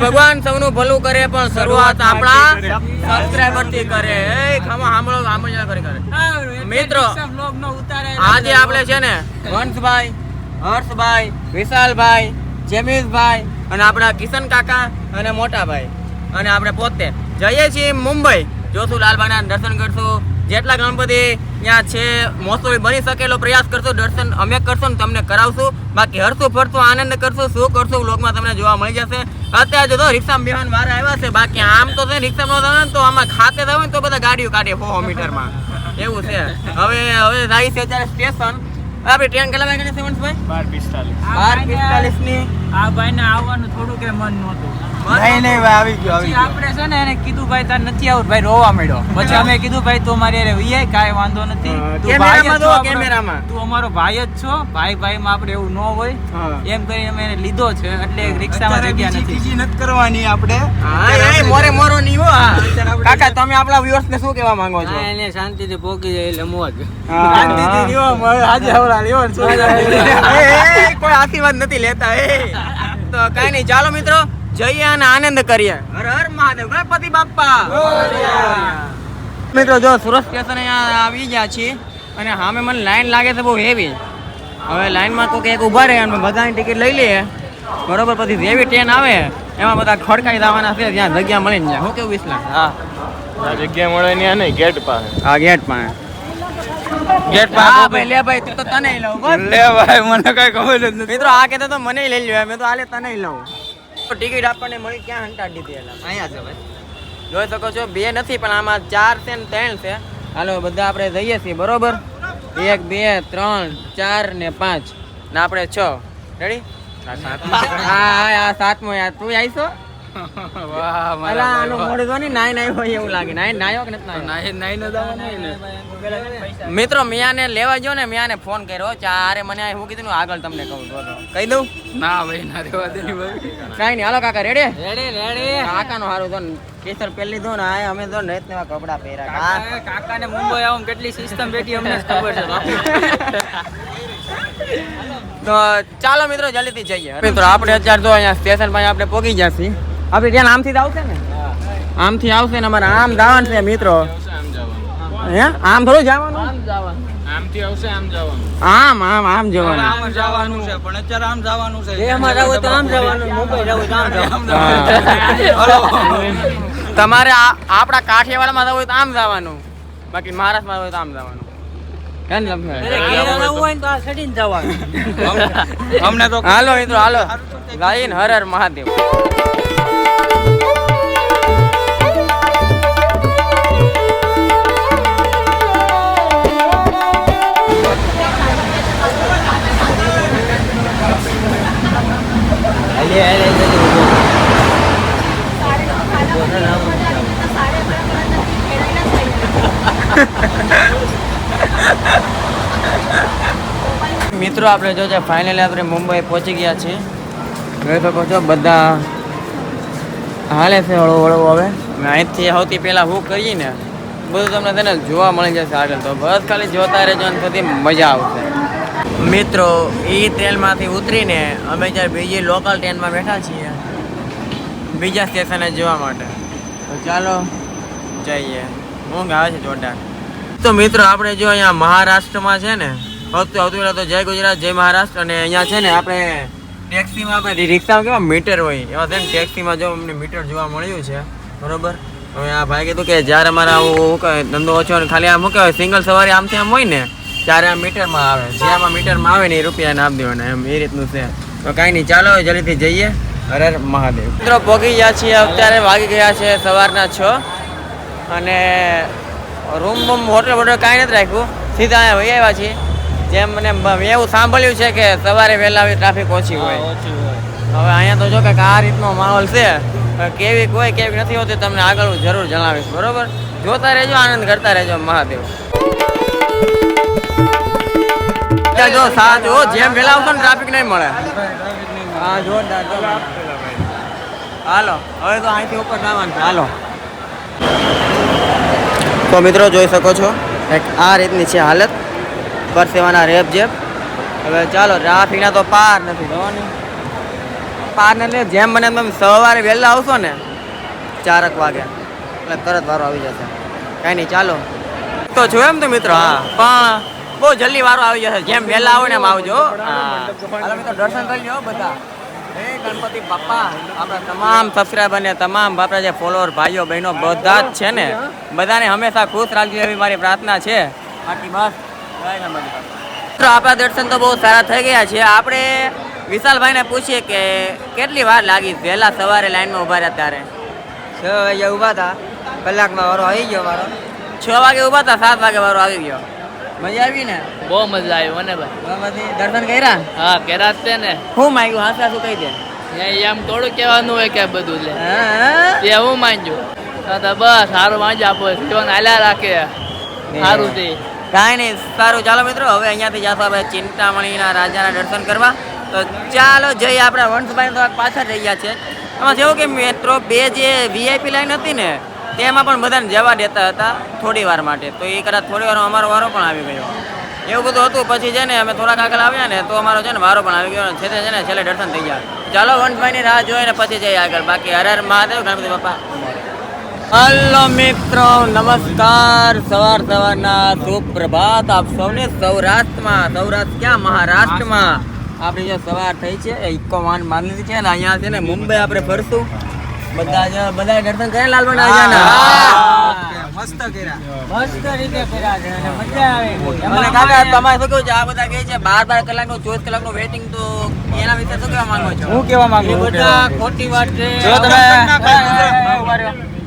ભગવાન સૌનું ભલું કરે પણ શરૂઆત આપણા સબસ્ક્રાઇબરથી કરે. એ ખમા સાંભળો સાંભળો કરે કરે. મિત્રો આજે આપણે છે ને વંશભાઈ હર્ષભાઈ વિશાલભાઈ જેમીશભાઈ અને આપણા કિશન કાકા અને મોટાભાઈ. અને આપણે પોતે જઈએ છીએ મુંબઈ. જોશું લાલબાના દર્શન કરશું. જેટલા ગણપતિ ત્યાં છે મોસોળી બની શકે એટલો પ્રયાસ કરશું દર્શન અમે કરશું ને તમને કરાવશું. બાકી હરશું ફરશું આનંદ કરશું શું કરશું બ્લોગમાં તમને જોવા મળી જશે. અત્યારે જો તો રિક્ષામાં બેહવાન વાર આવ્યા છે બાકી આમ તો છે રિક્ષામાં ન ને તો આમાં ખાતે જવું ને તો બધા ગાડીઓ કાઢે સો મીટરમાં. એવું છે. હવે હવે જાય છે અત્યારે સ્ટેશન. આપણે ટ્રેન કેટલા વાગે છે ભાઈ બાર પિસ્તાલીસ. બાર પિસ્તાલીસની આ ભાઈ ને આવવાનું થોડું કે મન નહોતું. નહીં નહીં ભાઈ આવી ગયો આવી આપણે છે ને એને કીધું ભાઈ તાર નથી આવું ભાઈ રોવા મળ્યો પછી અમે કીધું ભાઈ તું અમારી અરે વહી કાંઈ વાંધો નથી. તું કેમેરામાં. કેમેરામાં. અમારો ભાઈ જ છો. ભાઈ ભાઈ માં આપણે એવું ન હોય. એમ કરીને અમે એને લીધો છે એટલે રિક્ષામાં જગ્યા નથી. બીજી નથી કરવાની આપણે. હા મોરે મોરો નહીં હો. કાકા તમે આપણા viewers ને શું કહેવા માંગો છો? એને શાંતિથી પોકી જાય એટલે મોજ. શાંતિથી રીવો આજે હવરા રીવો કોઈ આશીર્વાદ નથી લેતા એ. તો કઈ નહીં ચાલો મિત્રો જઈએ અને આનંદ કરીએ. હર હર મહાદેવ. ગણપતિ બાપ્પા. મિત્રો જો સુરત સ્ટેશન અહીંયા આવી ગયા છીએ અને સામે મને લાઈન લાગે છે બહુ હેવી હવે લાઈનમાં કોઈ એક ઊભા રહે અને બધાની ટિકિટ લઈ લઈએ. બરોબર પછી જેવી ટ્રેન આવે એમાં બધા ખડકાઈ જવાના છે ત્યાં જગ્યા મળી ને જાય હું કેવું વિશ્લાસ હા. આ જગ્યા મળે ત્યાં નહીં ગેટ પાસે. હા ગેટ પાસે. ગેટ હા ભાઈ લે ભાઈ તું તો તને લઉં લે ભાઈ મને કઈ ખબર જ નથી. મિત્રો આ કહેતો તો મને લઈ લ્યો મેં તો આલે તને લઉં. તો ટિકિટ આપણને મળી ક્યાં હંટાડી દીધી એલા અહીંયા છે ભાઈ જોઈ શકો છો બે નથી પણ આમાં ચાર છે ને ત્રણ છે. હાલો બધા આપણે જઈએ છીએ બરોબર? એક બે ત્રણ ચાર ને પાંચ. ને આપણે છ. રેડી હા હા આ સાતમો યાર તું આવીશો વાહ અલા આનું મોઢું તો નાઈ નાઈ હોય એવું લાગે. નાઈ નાયો કે નથી નાઈ નાઈ ન દાવા નહીં ને મિત્રો મિયાને લેવા ગયો ને મિયાને ફોન કર્યો. ચારે મને આ હું કીધું આગળ તમને કહું તો કહી દઉં? ના ભાઈ ના રેવા દે ભાઈ. કાંઈ નહીં હાલો કાકા રેડે રેડી રેડી કાકાનું હારું તો કેસર પહેરી દો ને આ અમે તો નેત નેવા કપડા પહેર્યા. કાકાને કાકા ને મુંબઈ આવું કેટલી સિસ્ટમ બેઠી અમને ખબર છે તો ચાલો મિત્રો જલ્દીથી જઈએ. મિત્રો આપણે અત્યારે તો અહીંયા સ્ટેશન પાસે આપણે પહોંચી ગયા છીએ. આપણે ત્યાં આમથી જ આવશે ને? આમથી આવશે ને અમારે આમ જવાનું છે મિત્રો. આમ હે? આમ થોડું જવાનું? આમથી આવશે આમ જવાનું. આમ આમ આમ જવાનું. આમ જવાનું છે પણ અત્યારે આમ જવાનું છે. તો આમ જવાનું મુંબઈ જવું તો આમ જવાનું. તમારે આપણા કાઠિયાવાડમાં જવું હોય તો આમ જવાનું. બાકી મહારાષ્ટ્રમાં હોય તો આમ જવાનું. કેમ લંબાઈ? અરે ઘેર આવવું હોય ને તો આ ચડીને જવાનું. અમને તો હાલો મિત્રો હાલો. ગાયન હર હર મહાદેવ. મિત્રો આપણે જો છે ફાઇનલી આપણે મુંબઈ પહોંચી ગયા છીએ. જોઈ શકો છો બધા હાલે છે હળવો હળવો હવે. અને અહીંથી સૌથી પહેલાં હું કરીએ ને બધું તમને તેને જોવા મળી જશે આગળ તો. બસ ખાલી જોતા રહેજો અને બધી મજા આવશે. મિત્રો એ ટ્રેનમાંથી ઉતરીને અમે જ્યારે બીજી લોકલ ટ્રેનમાં બેઠા છીએ, બીજા સ્ટેશને જવા માટે. તો ચાલો, જઈએ. ઊંઘ આવે છે જોરદાર. તો મિત્રો, આપણે જો અહીંયા મહારાષ્ટ્રમાં છે ને, સૌથી સૌથી પહેલા તો જય ગુજરાત, જય મહારાષ્ટ્ર અને અહીંયા છે ને આપણે ટેક્સીમાં આપણે રિક્ષામાં કેવા મીટર હોય? એવા છે ટેક્સીમાં જો અમને મીટર જોવા મળ્યું છે, બરોબર? હવે આ ભાઈ કીધું કે જ્યારે અમારે આવું ધંધો ઓછો ને ખાલી આમ મૂકે સિંગલ સવારી આમથી આમ હોય ને, ત્યારે આ મીટરમાં આવે. જે આમાં મીટરમાં આવે ને એ રૂપિયાને આપી દેવાના, એમ એ રીતનું છે. તો કાંઈ નહીં, ચાલો જલ્દીથી જઈએ. હર મહાદેવ. મિત્રો પહોંચી ગયા છીએ અત્યારે વાગી ગયા છે સવારના છ. અને રૂમ બૂમ હોટલ વોટલ કાંઈ નથી રાખ્યું. સીધા અહીંયા વહી આવ્યા છીએ. જેમ મને મેં એવું સાંભળ્યું છે કે સવારે વહેલા ટ્રાફિક ઓછી હોય. હવે અહીંયા તો જો કે આ રીતનો માહોલ છે કેવી કોઈ કેવી નથી હોતી તમને આગળ હું જરૂર જણાવીશ બરોબર? જોતા રહેજો આનંદ કરતા રહેજો મહાદેવ. જો સાચો જો જેમ વહેલા આવતો ને ટ્રાફિક નહીં મળે. હા જોરદાર જોરદાર. હાલો હવે તો અહીંથી ઉપર જવાનું છે. હાલો. તો મિત્રો જોઈ શકો છો એક આ રીતની છે હાલત. પરસેવાના રેપ જેપ. હવે ચાલો ટ્રાફિકના તો પાર નથી જોવાની પાર ને જેમ બને તમે સવારે વહેલા આવશો ને, ચારક વાગે. એટલે તરત વારો આવી જશે. કાંઈ નહીં, ચાલો. તો જો એમ તો મિત્રો, હા, પણ બહુ જલ્દી વારો આવી જશે. જેમ વહેલા આવો ને એમ આવજો, હા. મિત્રો, દર્શન કરી લો બધા. તમામ સબસ્ક્રાઈબર ને, તમામ આપણા જે ફોલોઅર ભાઈઓ, બહેનો, બધા જ છે ને, બધાને હંમેશા ખુશ રાખજો એવી મારી પ્રાર્થના છે. બાકી બસ. મિત્રો આપણા દર્શન તો બહુ સારા થઈ ગયા છે. આપણે વિશાલભાઈને પૂછીએ કે કેટલી વાર લાગી વહેલા સવારે લાઈનમાં ઊભા રહ્યા ત્યારે? છ વાગે ઊભા હતા. કલાકમાં વારો આવી ગયો મારો. છ વાગે ઊભા હતા સાત વાગે વારો આવી ગયો. મજા આવી ને? બહુ મજા આવી મને ભાઈ દર્શન કર્યા? હા કેરા તે ને. હું માંગ્યું? હાસા શું કહી દે. એમ થોડું કહેવાનું હોય કે બધું લે. હા? તે હું માંગ્યું. હા તો બસ સારું માંજ આપો જીવન હાલ્યા રાખે. સારું તે. કાંઈ નહીં, સારું. ચાલો મિત્રો, હવે અહીંયાથી જશો આપણે ચિંતામણીના રાજાના દર્શન કરવા. તો ચાલો જઈએ આપણે. વંશભાઈ તો પાછળ રહ્યા છે. એમાં જેવું કે મિત્રો, બે જે વીઆઈપી લાઈન હતી ને, તેમાં પણ બધાને જવા દેતા હતા થોડી વાર માટે. તો એ કદાચ થોડી વારમાં અમારો વારો પણ આવી ગયો. એવું બધું હતું. પછી છે ને અમે થોડાક આગળ આવ્યા ને, તો અમારો છે ને વારો પણ આવી ગયો. છે ને, છેલ્લે દર્શન થઈ ગયા. ચાલો વંશભાઈની રાહ જોઈને પછી જઈએ આગળ. બાકી હર હર મહાદેવ, ગણપતિ બાપા. હલો મિત્રો નમસ્કાર. સવાર સવારના સુપ્રભાત. આપ સૌને સૌરાષ્ટ્રમાં સૌરાષ્ટ્ર ક્યાં? મહારાષ્ટ્રમાં. આપણી જે સવાર થઈ છે એ ઇકો વાન માની છે ને અહીંયા છે ને મુંબઈ આપણે ફરશું. બધા જ બધા દર્શન કર્યા લાલબંડ આવ્યા મસ્ત કર્યા. મસ્ત રીતે કર્યા છે અને મજા આવે મને કાકા તમારે શું કેવું છે? આ બધા કહે છે બાર બાર કલાકનું ચોવીસ કલાકનું વેટિંગ તો એના વિશે શું કહેવા માંગો છો? હું કહેવા માંગુ બધા ખોટી વાત છે. જો તમે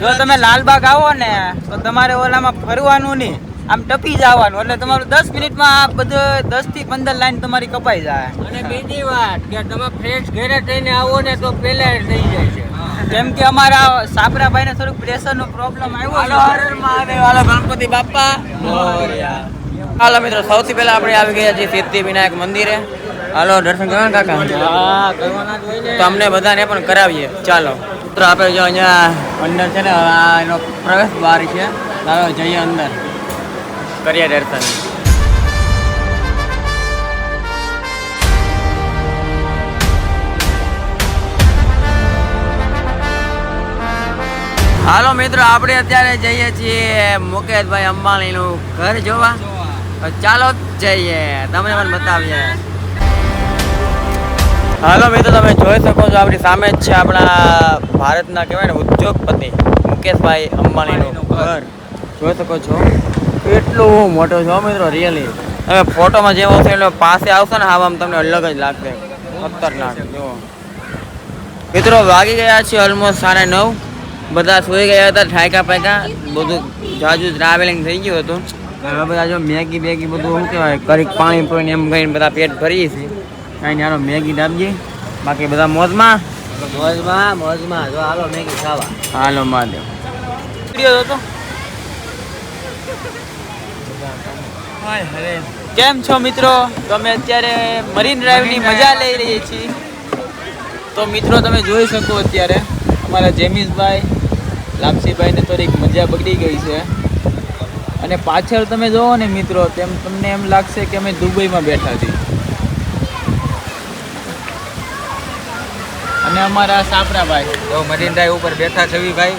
જો તમે લાલબાગ આવો ને તો તમારે ઓલામાં ફરવાનું નહીં. આમ ટપી જવાનું એટલે તમારું દસ મિનિટમાં આ બધું દસથી પંદર લાઈન તમારી કપાઈ જાય. અને બીજી વાત કે તમે ફ્રેશ ઘરે થઈને આવો ને તો પહેલા થઈ જાય છે. કેમ કે અમારા સાપરાભાઈ ને થોડુંક પ્રેશર નો પ્રોબ્લેમ આવ્યો ગણપતિ બાપા. હાલો મિત્રો સૌથી પહેલા આપણે આવી ગયા છીએ સિદ્ધિ વિનાયક મંદિરે. હાલો દર્શન કાકા? કરવાના ને. તો અમને બધાને પણ કરાવીએ. ચાલો. મિત્રો આપણે જો અહીંયા અંદર છે ને એનો પ્રવેશ દ્વાર છે. ચાલો જઈએ અંદર. કરીએ દર્શન. હાલો મિત્રો, આપણે અત્યારે જઈએ છીએ મુકેશભાઈ અંબાણીનું ઘર જોવા. ચાલો જઈએ. તમને પણ બતાવીએ. હાલો મિત્રો તમે જોઈ શકો છો આપણી સામે જ છે આપણા ભારતના કહેવાય ને ઉદ્યોગપતિ મુકેશભાઈ અંબાણીનું ઘર. જોઈ શકો છો. કેટલું મોટો છો મિત્રો રિયલી તમે ફોટોમાં જેવો છે એટલે પાસે આવશો ને આમ તમને અલગ જ લાગશે. ખતરનાક જુઓ. મિત્રો વાગી ગયા છે ઓલમોસ્ટ સાડા નવ. બધા સુઈ ગયા હતા ઠાયકા પાયકા. બધું જાજુ ટ્રાવેલિંગ થઈ ગયું હતું. બધા જો મેગી બેગી બધું શું કહેવાય કરીક પાણી પૂરીને એમ કહીને બધા પેટ ભરીએ છીએ. કાંઈ નહીં મેગી દાબજી બાકી બધા મોજમાં? મોજમાં મોજમાં. જો હાલો મેગી ખાવા. હાલો મહાદેવ. વીડિયો હતો કેમ છો મિત્રો? તમે અત્યારે મરીન ડ્રાઈવની મજા લઈ રહી છીએ. તો મિત્રો તમે જોઈ શકો અત્યારે અમારા જેમીશભાઈ લાપસીભાઈને થોડીક મજા બગડી ગઈ છે. અને પાછળ તમે જોવો ને મિત્રો તેમ તમને એમ લાગશે કે અમે દુબઈમાં બેઠા છીએ. અને અમારા સાપરાભાઈ. તો મરીન ડ્રાઈવ ઉપર બેઠા છવી ભાઈ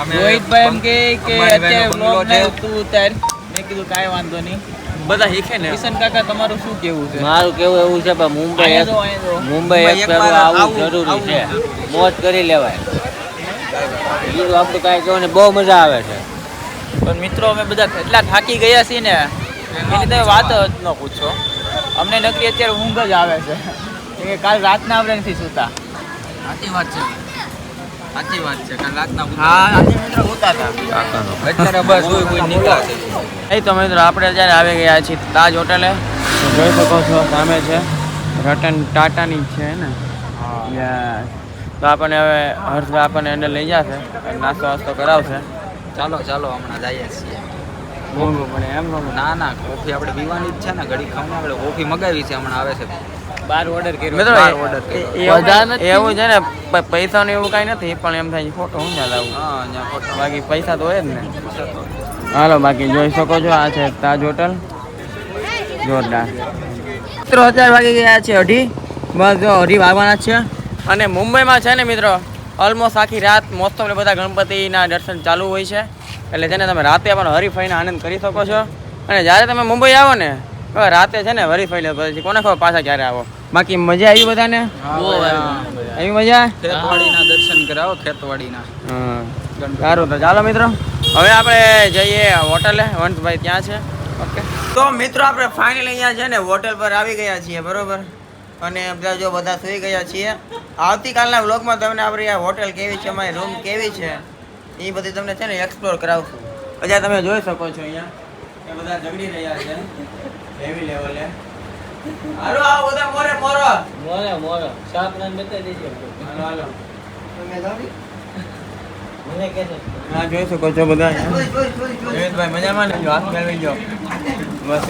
અમે રોહિતભાઈ એમ કે કે અત્યારે વ્લોગ ને તું ઉતાર મેં કીધું કાંઈ વાંધો નહીં. બધા શીખે ને? કિશન કાકા તમારું શું કેવું છે? મારું કેવું એવું છે પણ મુંબઈ. મુંબઈ એક એકવાર આવવું આવું- જરૂરી છે. મોજ કરી લેવાય. બીજું આપણું કાંઈ કહો ને બહુ મજા આવે છે. પણ મિત્રો અમે બધા એટલા થાકી ગયા છીએ ને એની તમે વાત જ ન પૂછો. અમને નકરી અત્યારે ઊંઘ જ આવે છે. કે કાલ રાતના આપણે નથી સૂતા. સાચી વાત છે. સાચી વાત છે. કાલ રાતના હા મિત્રો હોતા હતા અત્યારે બસ કોઈ કોઈ નીકળાશે એ તો મિત્રો આપણે અત્યારે આવી ગયા છીએ તાજ હોટલે. જોઈ શકો છો સામે છે. રતન ટાટાની છે ને. તો આપણને હવે હર્ષભાઈ આપણને એને લઈ જશે નાસ્તો વાસ્તો કરાવશે. ચાલો ચાલો હમણાં જઈએ છીએ. મોંઘું પડે એમ ન ના કોફી આપણે પીવાની જ છે ને. ઘડી ખાવું આપણે કોફી મગાવી છે હમણાં આવે છે. બાર ઓર્ડર મિત્રો બાર ઓર્ડર કર્યો. એવું છે ને પૈસા ને એવું કાંઈ નથી પણ એમ થાય ફોટો હું ના લાવું? હા ફોટો. બાકી પૈસા તો હોય જ ને. હાલો બાકી જોઈ શકો છો આ છે તાજ હોટલ. જોરદાર. મિત્રો અત્યારે વાગી ગયા છે અઢી. બસ જો અઢી વાગવાના છે. અને મુંબઈમાં છે ને મિત્રો ઓલમોસ્ટ આખી રાત મોસ્ટ ઓફ બધા ગણપતિના દર્શન ચાલુ હોય છે. એટલે છે ને તમે રાતે પણ હરીફાઈનો આનંદ કરી શકો છો. અને જ્યારે તમે મુંબઈ આવો ને રાતે છે ને હરીફાઈ લે પછી કોને ખબર પાછા ક્યારે આવો? બાકી મજા આવી બધાને? આવી મજા? ખેતવાડીના દર્શન કરાવો ખેતવાડીના. સારું તો ચાલો મિત્રો. હવે આપણે જઈએ હોટલે. વંશભાઈ ત્યાં છે. ઓકે. તો મિત્રો આપણે ફાઇનલી અહીંયા છે ને હોટલ પર આવી ગયા છીએ બરોબર? અને બધા જો બધા સુઈ ગયા છીએ. આવતીકાલના વ્લોગમાં તમને આપણી આ હોટલ કેવી છે અમારી રૂમ કેવી છે એ બધી તમને છે ને એક્સપ્લોર કરાવશું. અજા તમે જોઈ શકો છો અહીંયા. એ બધા ઝઘડી રહ્યા છે. હેવી લેવલે હાલો આવો બધા મોરે મોરો. મોરે મોરો. સાપ નાન બતાવી દેજો. હાલો હાલો. મને કે છે. હા જોઈ શકો છો બધા. જયેશભાઈ મજામાં ને? જો હાથ મેળવી જો બસ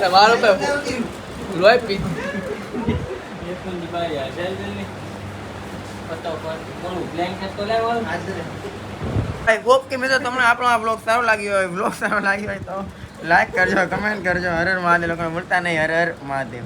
તમારો તો લોહી પી. આ હોપ કે મિત્રો તમને આપણો આ બ્લોગ સારો લાગ્યો હોય બ્લોગ સારો લાગ્યો હોય તો લાઈક કરજો કમેન્ટ કરજો. હર મહાદેવ. લોકોને ભૂલતા નહીં. હર હર મહાદેવ.